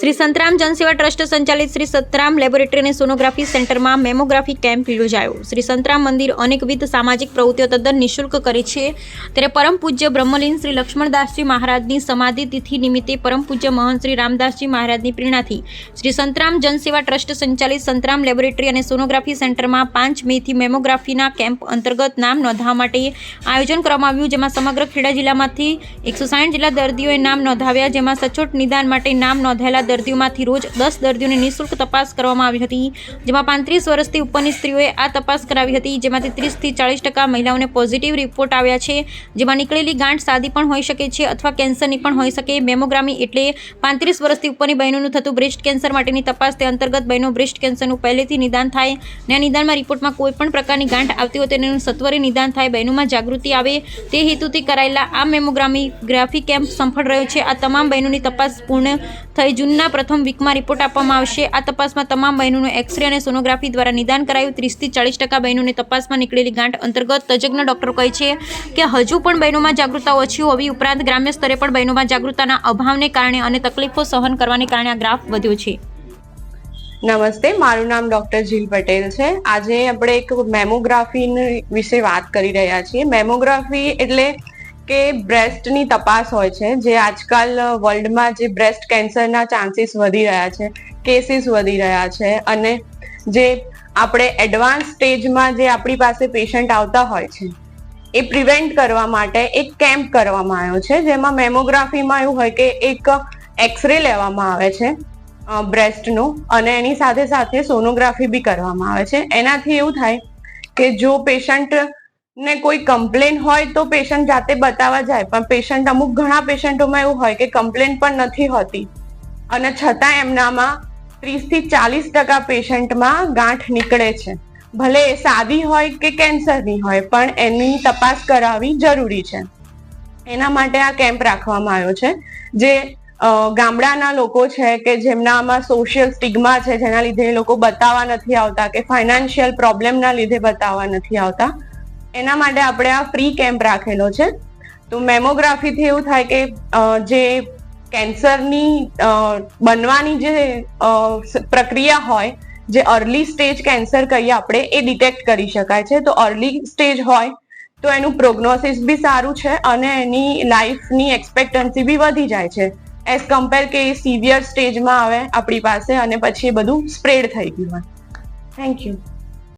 Shri Santram જનસેવા trust સંચાલિત Shri Satram laboratory અને sonography સેન્ટરમાં મેમોગ્રાફી કેમ્પ યોજાયો. શ્રી સંતરામ મંદિર અનેકવિધ સામાજિક પ્રવૃત્તિઓ તદ્દન નિઃશુલ્ક કરે છે. ત્યારે પરમ પૂજ્ય બ્રહ્મલીન શ્રી લક્ષ્મણદાસજી મહારાજની સમાધિ તિથિ નિમિત્તે પરમ પૂજ્ય મહંત શ્રી રામદાસજી મહારાજની પ્રેરણાથી શ્રી સંતરામ જનસેવા ટ્રસ્ટ સંચાલિત સંતરામ લેબોરેટરી અને સોનોગ્રાફી સેન્ટરમાં પાંચ મેથી મેમોગ્રાફીના કેમ્પ અંતર્ગત નામ નોંધાવવા માટે આયોજન કરવામાં આવ્યું, જેમાં સમગ્ર ખેડા જિલ્લામાંથી એકસો સાઠ જેટલા દર્દીઓએ નામ નોંધાવ્યા, જેમાં સચોટ નિદાન માટે નામ નોંધાયેલા દર્દીઓમાંથી રોજ દસ દર્દીઓની નિઃશુલ્ક તપાસ કરવામાં આવી હતી, જેમાં પાંત્રીસ વર્ષથી ઉપરની સ્ત્રીઓએ આ તપાસ કરાવી હતી, જેમાંથી ત્રીસથી ચાળીસ ટકા મહિલાઓને પોઝિટિવ રિપોર્ટ આવ્યા છે, જેમાં નીકળેલી ગાંઠ સાદી પણ હોઈ શકે છે અથવા કેન્સરની પણ હોઈ શકે. મેમોગ્રામી એટલે પાંત્રીસ વર્ષથી ઉપરની બહેનોનું થતું બ્રેસ્ટ કેન્સર માટેની તપાસ. તે અંતર્ગત બહેનો બ્રેસ્ટ કેન્સરનું પહેલેથી નિદાન થાય ને નિદાનમાં રિપોર્ટમાં કોઈ પણ પ્રકારની ગાંઠ આવતી હોય તેનું સત્વરે નિદાન થાય, બહેનોમાં જાગૃતિ આવે. તે હેતુથી કરાયેલા આ મેમોગ્રામી ગ્રાફી કેમ્પ સફળ રહ્યો છે. આ તમામ બહેનોની તપાસ પૂર્ણ થઈ જૂનના પ્રથમ વીકમાં રિપોર્ટ આપવામાં આવશે. આ તપાસમાં તમામ બહેનોનું એક્સરે અને સોનોગ્રાફી દ્વારા નિદાન કરાયું. ત્રીસથી ચાલીસ ટકા બહેનોની તપાસમાં નીકળેલી ગાંઠ અંતર્ગત તજજ્ઞ ડોક્ટર કહે છે કે હજુ પણ બહેનોમાં જાગૃતતા ઓછી હોવી ઉપરાંત ગ્રામ્ય સ્તરે પણ બહેનોમાં જાગૃતતાના અભાવને કારણે અને તકલીફો સહન કરવાને કારણે આ ગ્રાફ વધ્યો છે. નમસ્તે, મારું નામ ડોક્ટર જીલ પટેલ છે. આજે આપણે એક મેમોગ્રાફી વિશે વાત કરી રહ્યા છીએ. મેમોગ્રાફી એટલે કે બ્રેસ્ટની તપાસ હોય છે, જે આજકાલ વર્લ્ડમાં જે બ્રેસ્ટ કેન્સરના ચાન્સીસ વધી રહ્યા છે કેસીસ વધી રહ્યા છે, અને જે આપણે એડવાન્સ સ્ટેજમાં જે આપણી પાસે પેશન્ટ આવતા હોય છે, એ પ્રિવેન્ટ કરવા માટે એક કેમ્પ કરવામાં આવ્યો છે, જેમાં મેમોગ્રાફીમાં એવું હોય કે એક એક્સરે લેવામાં આવે છે બ્રેસ્ટનું અને એની સાથે સાથે સોનોગ્રાફી બી કરવામાં આવે છે. એનાથી એવું થાય કે જો પેશન્ટ ને કોઈ કમ્પ્લેન હોય તો પેશન્ટ જાતે બતાવવા જાય. પણ પેશન્ટ અમુક ઘણા પેશન્ટોમાં એવું હોય કે કમ્પ્લેન પણ નથી હોતી. અને છતાં એમનામાં ત્રીસથી ચાલીસ ટકા પેશન્ટમાં ગાંઠ નીકળે છે. ભલે એ સાદી હોય કે કેન્સરની હોય, પણ એની તપાસ કરાવવી જરૂરી છે. એના માટે આ કેમ્પ રાખવામાં આવ્યો છે, જે ગામડાના લોકો છે કે જેમનામાં સોશિયલ સ્ટિગ્મા છે, જેના લીધે એ લોકો બતાવવા નથી આવતા કે ફાઇનાન્શિયલ પ્રોબ્લેમના લીધે બતાવવા નથી આવતા. એના માટે આપણે આ ફ્રી કેમ્પ રાખેલો છે. તો મેમોગ્રાફીથી એવું થાય કે જે કેન્સરની બનવાની જે પ્રક્રિયા હોય, જે અર્લી સ્ટેજ કેન્સર કહીએ આપણે, એ ડિટેક્ટ કરી શકાય છે. તો અર્લી સ્ટેજ હોય, તો એનું પ્રોગ્નોસિસ બી સારું છે અને એની લાઈફની એક્સપેક્ટન્સી બી વધી જાય છે. એઝ કમ્પેર કે એ સિવિયર સ્ટેજમાં આવે આપણી પાસે અને પછી એ બધું સ્પ્રેડ થઈ ગયું હોય. Thank you